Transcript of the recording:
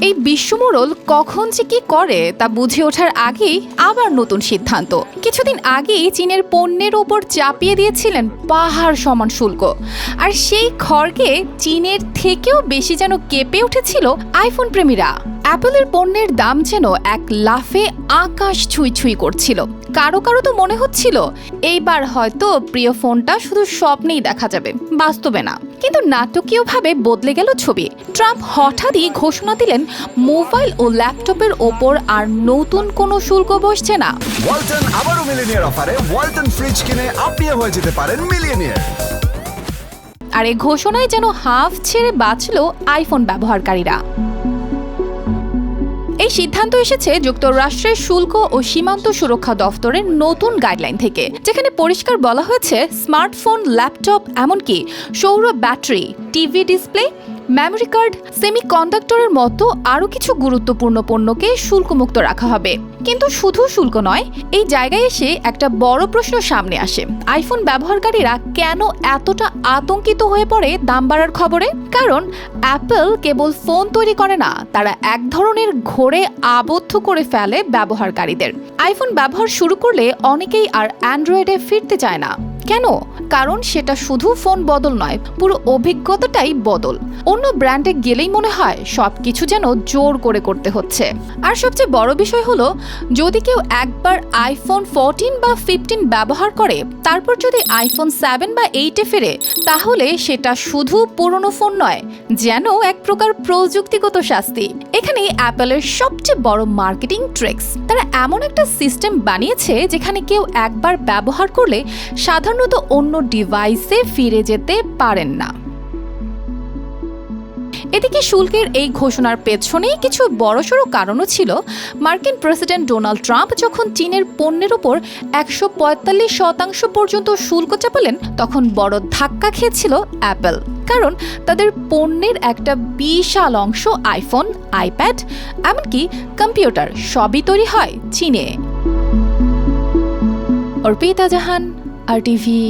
এই বিশ্বমোড়ল কখন যে কি করে তা বুঝে ওঠার আগেই আবার নতুন সিদ্ধান্ত। কিছুদিন আগেই চীনের পণ্যের ওপর চাপিয়ে দিয়েছিলেন পাহাড় সমান শুল্ক। আর সেই খড়কে চীনের থেকেও বেশি যেন কেঁপে উঠেছিল আইফোন প্রেমীরা। অ্যাপলের পণ্যের দাম যেন এক লাফে আকাশ ছুঁই ছুঁই করছিল। কারও কারও তো মনে হচ্ছিল এইবার হয়তো প্রিয় ফোনটা শুধু স্বপ্নেই দেখা যাবে বাস্তবে না। কিন্তু নাটকীয়ভাবে বদলে গেল ছবি। ট্রাম্প হঠাৎই ঘোষণা দিলেন মোবাইল ও ল্যাপটপের ওপর আর নতুন কোনো শুল্ক বসছে না। ওয়ালটন আবারও মিলিনিয়ার অফারে ওয়ালটন ফ্রিজ কিনে আপনিও হয়ে যেতে পারেন মিলিয়নিয়ার আর এই ঘোষণায় যেন হাফ ছেড়ে বাঁচল আইফোন ব্যবহারকারীরা। এই সিদ্ধান্ত এসেছে যুক্তরাষ্ট্রের শুল্ক ও সীমান্ত সুরক্ষা দফতরের নতুন গাইডলাইন থেকে, যেখানে পরিষ্কার বলা হয়েছে স্মার্টফোন, ল্যাপটপ, এমনকি সৌর battery, TV display memory card semi কন্ডাক্টরের মতো আরও কিছু গুরুত্বপূর্ণ পণ্যকে শুল্কমুক্ত রাখা হবে। কিন্তু শুধু শুল্ক নয়, এই জায়গায় এসে একটা বড় প্রশ্ন সামনে আসে। আইফোন ব্যবহারকারীরা কেন এতটা আতঙ্কিত হয়ে পড়ে দাম বাড়ার খবরে? কারণ অ্যাপল কেবল ফোন তৈরি করে না, তারা এক ধরনের ঘোরে আবদ্ধ করে ফেলে ব্যবহারকারীদের। আইফোন ব্যবহার শুরু করলে অনেকেই আর অ্যান্ড্রয়েডে ফিরতে চায় না। কেন? কারণ সেটা শুধু ফোন বদল নয়, পুরো অভিজ্ঞতাটাই বদল। অন্য ব্র্যান্ডে গেলেই মনে হয় সব কিছু যেন জোর করে করতে হচ্ছে। আর সবচেয়ে বড় বিষয় হলো, যদি কেউ একবার আইফোন ফোরটিন বা ফিফটিন ব্যবহার করে, তারপর যদি আইফোন সেভেন বা এইটে ফেরে, তাহলে সেটা শুধু পুরনো ফোন নয়, যেন এক প্রকার প্রযুক্তিগত শাস্তি। এখানে অ্যাপেলের সবচেয়ে বড় মার্কেটিং ট্রিক্স। তারা এমন একটা সিস্টেম বানিয়েছে, যেখানে কেউ একবার ব্যবহার করলে সাধারণত অন্য ডিভাইসে ফিরে যেতে পারেন না। এদিকে শুল্কের এই ঘোষণার পেছনেই কিছু বড়সড় কারণও ছিল। মার্কিন প্রেসিডেন্ট ডোনাল্ড ট্রাম্প যখন চীনের পণ্যের ওপর একশো পঁয়তাল্লিশ শতাংশ পর্যন্ত শুল্ক চাপালেন, তখন বড় ধাক্কা খেয়েছিল অ্যাপল। কারণ তাদের পণ্যের একটা বিশাল অংশ আইফোন, আইপ্যাড, এমনকি কম্পিউটার সবই তৈরি হয় চীনে। অর্পিতা জাহান আর টিভি